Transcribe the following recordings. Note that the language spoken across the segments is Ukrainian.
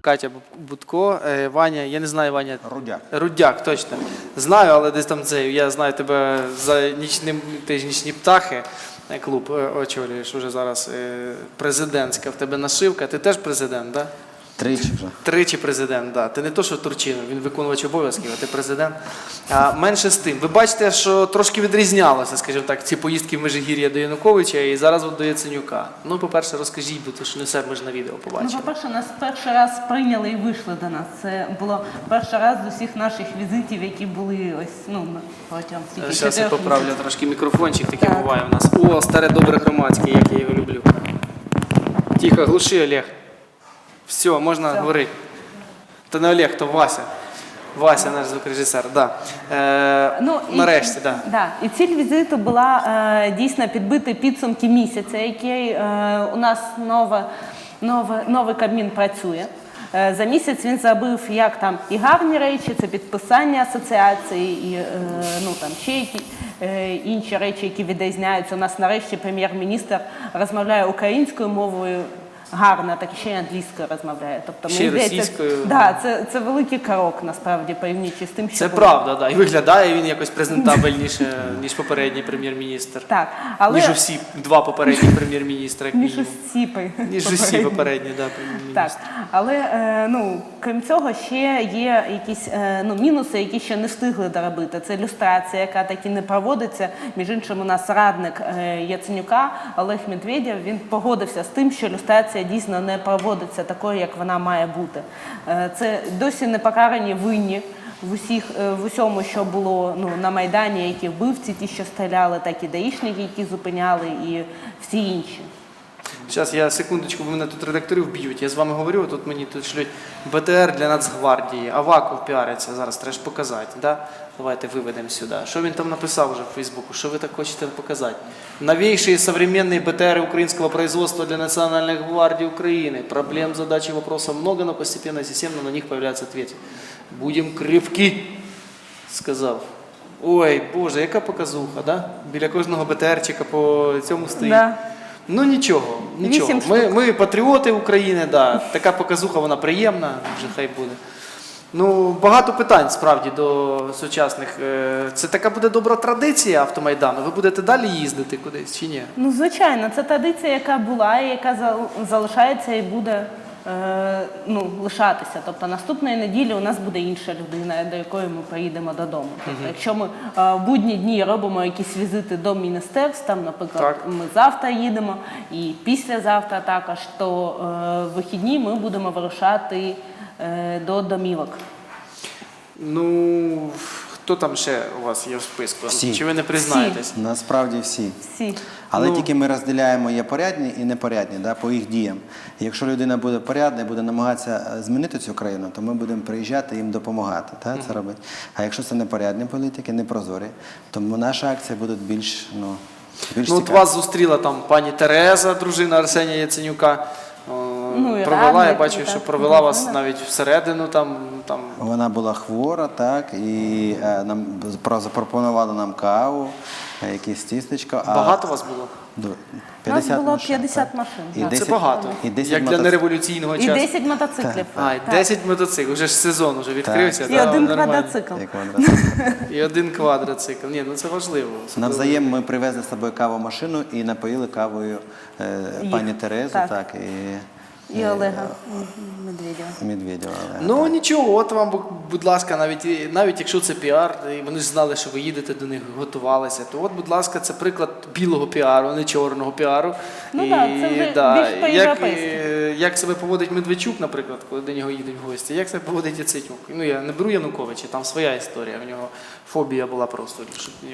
Катя Будко, е, Ваня, я не знаю, Ваня. Рудяк. Рудяк, точно. Знаю, але десь там це. Я знаю тебе за нічним, ж нічні птахи. е, Клуб е, очолюєш уже зараз президентська в тебе нашивка. Ти теж президент, так? Да? Тричі вже. Тричі президент, да. Ти не то, що Турчинов, він виконувач обов'язків, а ти президент. А, менше з тим. Ви бачите, що трошки відрізнялося, скажімо так, ці поїздки в Межигір'я до Януковича і зараз от до Яценюка. Ну, по-перше, розкажіть, бо то що не все ми ж на відео Ну, по-перше, нас перший раз прийняли і вийшли до нас. Це було перший раз з усіх наших візитів, які були ось ну протягом стільки Зараз я поправлю місяців. трошки мікрофончик, такий Так. буває у нас. О, старе добре громадське, як я його люблю. Тихо, глуши, Олег. Все, можна Все. говорити. Та не Олег, то Вася. Вася, наш звукорежисер, да. Е, Ну, і- нарешті, так. Да. Да. І ціль візиту була е, дійсно підбити підсумки місяця, який е, у нас нове, нове, новий Кабмін працює. Е, За місяць він зробив як там і гарні речі, це підписання асоціації, і е, ну там ще які, е, інші речі, які відрізняються. У нас нарешті прем'єр-міністр розмовляє українською мовою. Гарно, так ще й англійською розмовляє. Тобто Ще й мені здається, російською. Да, це, це великий крок насправді порівнюючи з тим, що Це було. правда, да. І виглядає він якось презентабельніше, ніж попередній прем'єр-міністр. Так, але Ніж усі два попередні прем'єр-міністри, як мінімум. усі пи- Ніж усі попередні. попередні, да, Так, прем'єр-міністри. але е, ну крім цього, ще є якісь е, ну мінуси, які ще не встигли доробити. Це люстрація, яка так і не проводиться. Між іншим, у нас радник е, Яценюка Олег Медведєв. Він погодився з тим, що люстрація дійсно не проводиться такою, як вона має бути. Е, це досі не покарані винні. В усіх е, в усьому, що було ну на майдані, які вбивці, ті, що стріляли, так і даїшники, які зупиняли, і всі інші. Зараз я секундочку, бо мене тут редакторів б'ють. Я з вами говорю, тут мені тут шлють БТР для Нацгвардії, Аваков піариться, зараз треба ж показати. Да? Давайте виведемо сюди. Що він там написав вже в Фейсбуку? Що ви так хочете показати? Новейшие современные БТР украинского производства для Национальной гвардии Украины. Проблем, задач и вопросов много, но постепенно и системно на них появляются ответы. Будем крепки, сказав. Ой, Боже, яка показуха, да? Біля кожного БТРчика по цьому стоїть. Да. Ну нічого, нічого. Вісім Ми, штук. ми патріоти України, да. така показуха, вона приємна, вже хай буде. Ну, багато питань справді до сучасних. Е, Це така буде добра традиція автомайдану. Ви будете далі їздити кудись чи ні? Ну, звичайно, це традиція, яка була і яка зал- залишається і буде ну, лишатися. Тобто наступної неділі у нас буде інша людина, до якої ми приїдемо додому. Тобто, якщо ми е, в будні дні робимо якісь візити до міністерств, там, наприклад, Так. ми завтра їдемо і післязавтра також, то е, в вихідні ми будемо вирушати е, до домівок. Ну, хто там ще у вас є в списку? Всі. Чи ви не признаєтесь? Насправді всі. Всі. Але Ну. тільки ми розділяємо є порядні і непорядні да, по їх діям. Якщо людина буде порядна і буде намагатися е, змінити цю країну, то ми будемо приїжджати і їм допомагати. Та, це робити. А якщо це непорядні політики, непрозорі, то наша акція буде більш, ну, більш Ну, от цікава. вас зустріла там пані Тереза, дружина Арсенія Яценюка. Ну, і провела, я радник, бачу, так, що провела вас навіть всередину там. там Вона була хвора, так, і е, нам про- запропонувала нам каву, е, якесь тістечко. А Багато вас було? До- У нас було машин, 50 так. машин. І так. Це багато. і 10 Як для мотоцик- нереволюційного І 10 мотоциклів. А, і 10 мотоциклів, вже ж сезон вже відкрився. І да, один квадроцикл. Як квадроцикл. І один квадроцикл. Ні, ну це важливо. Навзаєм ми привезли з собою кавомашину і напоїли кавою е, пані Терезу, Так. так, і, І Олега Медведєва. Медведєва. Олега, Ну так. нічого, от вам, будь ласка, навіть навіть якщо це піар, і вони ж знали, що ви їдете до них, готувалися, то от, будь ласка, це приклад білого піару, не чорного піару. Ну так, це вже більш як, по-європейськи. е, як себе поводить Медведчук, наприклад, коли до нього їдуть в гості, як себе поводить Яценюк? Ну я не беру Януковича, там своя історія, в нього фобія була просто.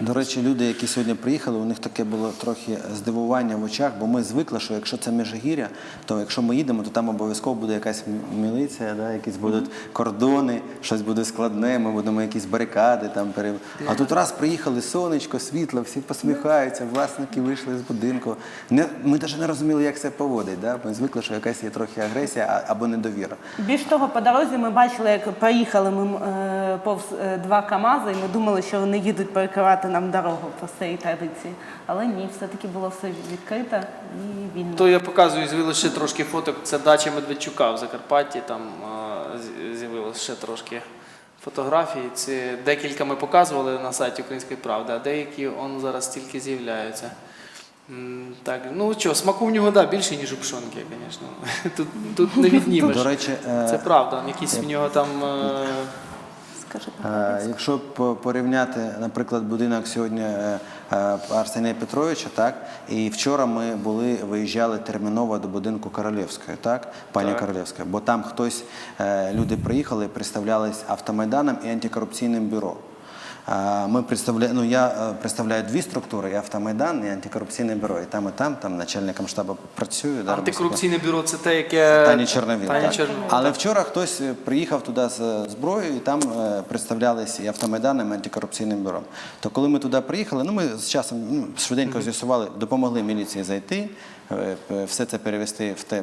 До речі, люди, які сьогодні приїхали, у них таке було трохи здивування в очах, бо ми звикли, що якщо це Межигір'я, то якщо ми їдемо, то там обов'язково буде якась міліція, да, якісь будуть кордони, щось буде складне, ми будемо якісь барикади там пере... А тут раз приїхали сонечко, світло, всі посміхаються, власники вийшли з будинку. Не, ми навіть не розуміли, як це поводить. Да? Ми звикли, що якась є трохи агресія або недовіра. Більш того, по дорозі ми бачили, як проїхали ми е, повз е, два КАМАЗи, і ми думали, що вони їдуть перекривати нам дорогу по цій традиції. Але ні, все-таки було все відкрито і вільно. То я показую лише трошки фоток. Це Це дача Медведчука в Закарпатті, там з'явилося ще трошки фотографій. Це декілька ми показували на сайті Української правди, а деякі он зараз тільки з'являються. Так, ну що, смаку в нього да, більше, ніж у пшонки, звісно. Тут, тут не віднімеш. До речі, е, Це правда, якісь в нього там. Скажи, Е, Якщо по- порівняти, наприклад, будинок сьогодні е, е, Арсенія Петровича, так і вчора ми були виїжджали терміново до будинку Королівської, так, пані Так. Королівська, бо там хтось люди приїхали, представлялись автомайданом і антикорупційним бюро. Ми представля... ну, я е, представляю дві структури: і автомайдан, і антикорупційне бюро. І там, і там, там начальником штабу працюю. да, Антикорупційне бюро це те, яке. Тані Чорновіл. Тані так. Чорновіл, Але так. вчора хтось е, приїхав туди з е, зброєю і там представлялися і автомайданом, і антикорупційним бюро. То коли ми туди приїхали, ну ми з часом ну, швиденько з'ясували, допомогли міліції зайти, все це перевести в те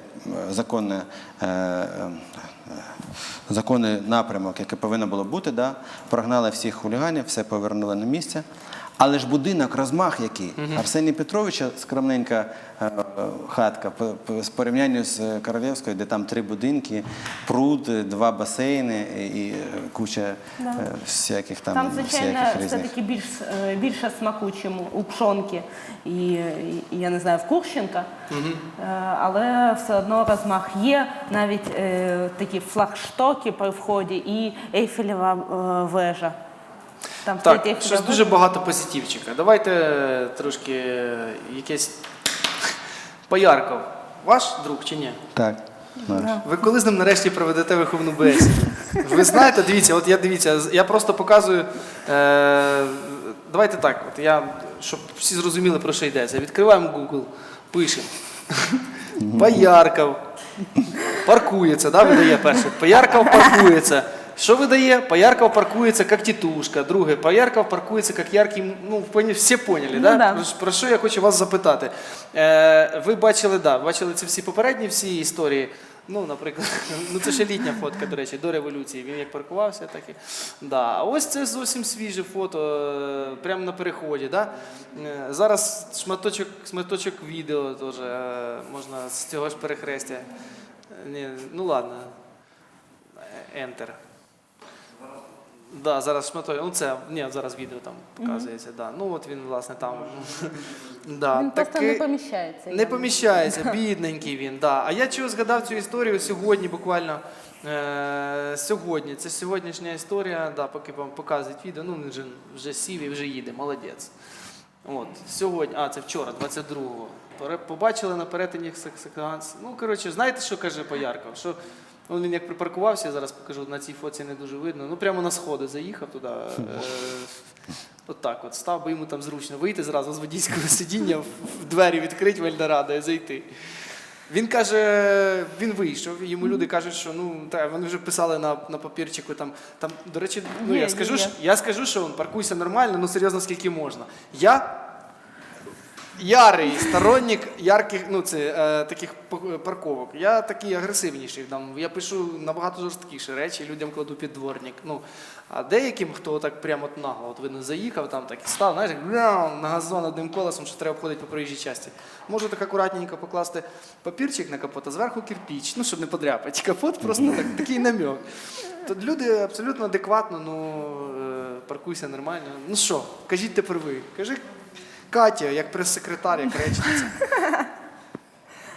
законне. Законний напрямок, який повинно було бути, да? прогнали всіх хуліганів, все повернули на місце. Але ж будинок, розмах який. Арсеній Петровича скромненька е, хатка по, по з порівнянню з Королівською, де там три будинки, пруд, два басейни і, і е, куча е, всяких там, Там, звичайно, все-таки більш, е, більше смаку, чим у пшонки і, я не знаю, в Курщенка. Е, Але все одно розмах є. Навіть е, такі флагштоки при вході і Ейфелева е, вежа. Там стоїть Так, Ейфелева щось дуже багато позитивчика. Давайте трошки якесь. Поярков. Ваш друг чи ні? Так. наш. Ви коли з ним нарешті проведете виховну бесіду? Ви знаєте, дивіться, от я дивіться, я просто показую. Е, давайте так, от я, щоб всі зрозуміли, про що йдеться. Відкриваємо Google, пишемо. Поярков. Паркується, да, видає перше. Поярков паркується. Що видає? Поярков паркується як тітушка. Друге, Поярков паркується як яркий. Ну, всі поняли, Ну, да? да. Про- що я хочу вас запитати? Е, ви бачили, да, бачили ці всі попередні всі історії. Ну, наприклад, ну це ще літня фотка, до речі, до революції. Він як паркувався, так і. Да. А ось це зовсім свіже фото, е, прямо на переході. Да? Е, Зараз шматочок, шматочок відео теж е, можна з цього ж перехрестя. Ні, ну ладно. Enter. Да, зараз шматочок. Ну це, ні, зараз відео там показується. Да. Ну от він, власне, там. да, Він просто не поміщається. не поміщається, бідненький він. Да. А я чого згадав цю історію сьогодні, буквально е- сьогодні. Це сьогоднішня історія, да, поки вам показують відео. Ну, він вже, вже сів і вже їде, молодець. От, сьогодні, а це вчора, 22-го. Побачили на перетині сек- секанс. Ну, коротше, знаєте, що каже Поярков? Що ну, він як припаркувався, я зараз покажу, на цій фоці не дуже видно. Ну, прямо на сходи заїхав туди. Е- От так от став, бо йому там зручно вийти зразу з водійського сидіння, в двері відкрити в Ельдорадо і зайти. Він каже, він вийшов, і йому люди кажуть, що ну та вони вже писали на, на папірчику. Там, там, до речі, ну я скажу, я скажу, що он, паркуйся нормально, ну серйозно, скільки можна. Я ярий сторонник ярких, ну це е, таких парковок. Я такий агресивніший. Там я пишу набагато жорсткіші речі, людям кладу під дворник. Ну а деяким, хто так прямо от нагло, от видно, заїхав, там так і став, знаєш, як на газон одним колесом, що треба обходити по проїжджій часті. Можу так акуратненько покласти папірчик на капот, а зверху кирпіч, ну щоб не подряпати. Капот просто так, такий намек. Тут люди абсолютно адекватно, ну е, паркуйся нормально. Ну що, кажіть тепер ви. Кажи Катя, як прес-секретар, як речниця.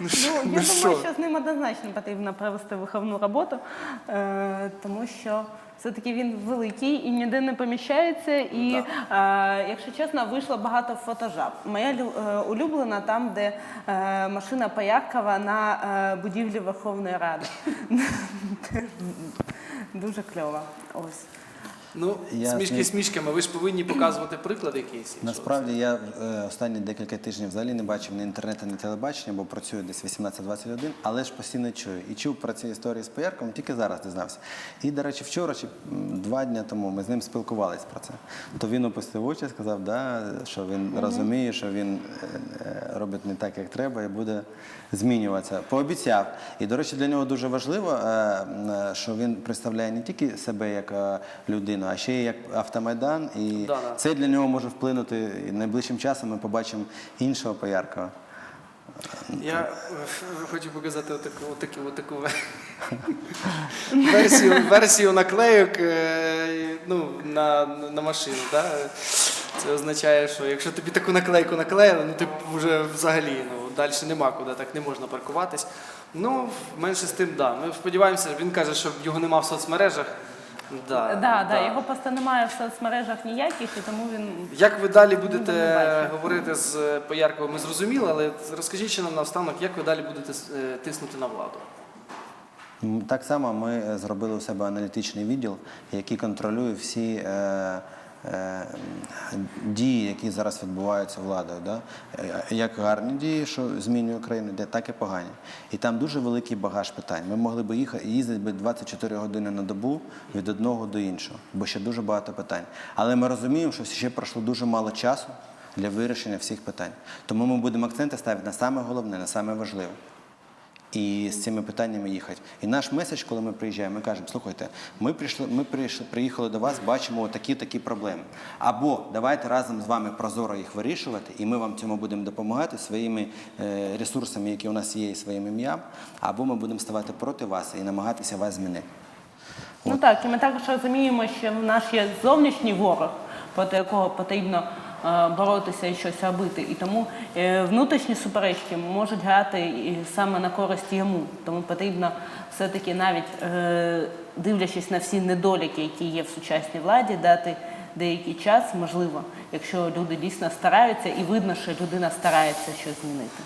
Ну що? Ну, я ну думаю, що? що з ним однозначно потрібно провести виховну роботу, е, тому що все-таки він великий і ніде не поміщається. І, е, якщо чесно, вийшло багато фотожаб. Моя е, улюблена там, де е, машина Пояркова на е, будівлі Верховної Ради. Дуже кльово. Ось. Ну, Я смішки не- смішками, ви ж повинні показувати приклад якийсь. Насправді я е, останні декілька тижнів взагалі не бачив ні інтернету, ні телебачення, бо працюю десь 18-21, але ж постійно чую. І чув про ці історії з Поярком, тільки зараз дізнався. І, до речі, вчора чи два дні тому ми з ним спілкувалися про це. То він опустив очі, сказав, да, що він розуміє, що він е, е, робить не так, як треба, і буде змінюватися. Пообіцяв. І, до речі, для нього дуже важливо, е, е, що він представляє не тільки себе як е, а ще й як автомайдан. І Да-да. це для нього може вплинути і найближчим часом. Ми побачимо іншого Пояркова. Я е, хочу показати отаку, отаку, отаку версію, версію наклейок е, ну, на, на машину. Да? Це означає, що якщо тобі таку наклейку наклеїли, ну ти вже взагалі ну, далі нема куди, так не можна паркуватись. Ну, менше з тим, да. Ми сподіваємося, він каже, що його нема в соцмережах. Да, Да, да, його просто немає в соцмережах ніяких, і тому він Як ви далі Ну, не будете бачу. говорити з Поярковим, ми зрозуміли, але розкажіть ще нам наостанок, як ви далі будете е, тиснути на владу? М, Так само ми е, зробили у себе аналітичний відділ, який контролює всі е, е, дії, які зараз відбуваються владою. Да? Е, Як гарні дії, що змінює Україну, де так і погані. І там дуже великий багаж питань. Ми могли б їхати їздити би 24 години на добу від одного до іншого, бо ще дуже багато питань. Але ми розуміємо, що ще пройшло дуже мало часу для вирішення всіх питань. Тому ми будемо акценти ставити на саме головне, на саме важливе і з цими питаннями їхати. І наш меседж, коли ми приїжджаємо, ми кажемо, слухайте, ми прийшли, ми прийшли, приїхали до вас, бачимо такі такі проблеми. Або давайте разом з вами прозоро їх вирішувати, і ми вам цьому будемо допомагати своїми е, ресурсами, які у нас є, і своїм ім'ям, або ми будемо ставати проти вас і намагатися вас змінити. Ну так, і ми також розуміємо, що в нас є зовнішній ворог, проти якого потрібно боротися і щось робити. І тому е, внутрішні суперечки можуть грати саме на користь йому. Тому потрібно все-таки навіть е, дивлячись на всі недоліки, які є в сучасній владі, дати деякий час, можливо, якщо люди дійсно стараються, і видно, що людина старається щось змінити.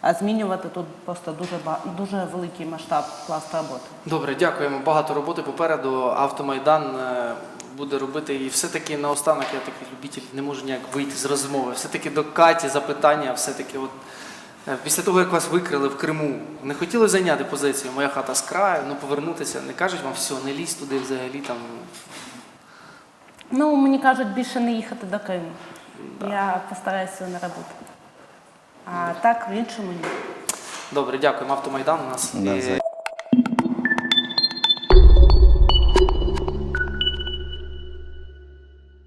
А змінювати тут просто дуже дуже великий масштаб пласт роботи. Добре, дякуємо. Багато роботи попереду. Автомайдан е, буде робити. І все-таки наостанок я такий любитель, не можу ніяк вийти з розмови. Все-таки до Каті запитання, все-таки от. е, Після того, як вас викрили в Криму, не хотіли зайняти позицію Моя хата з краю, ну повернутися, не кажуть вам все, не лізь туди взагалі там. Ну, мені кажуть, більше не їхати до Криму. Я постараюся не робити. А так, в іншому ні. Добре, дякуємо. Автомайдан у нас. Да, І-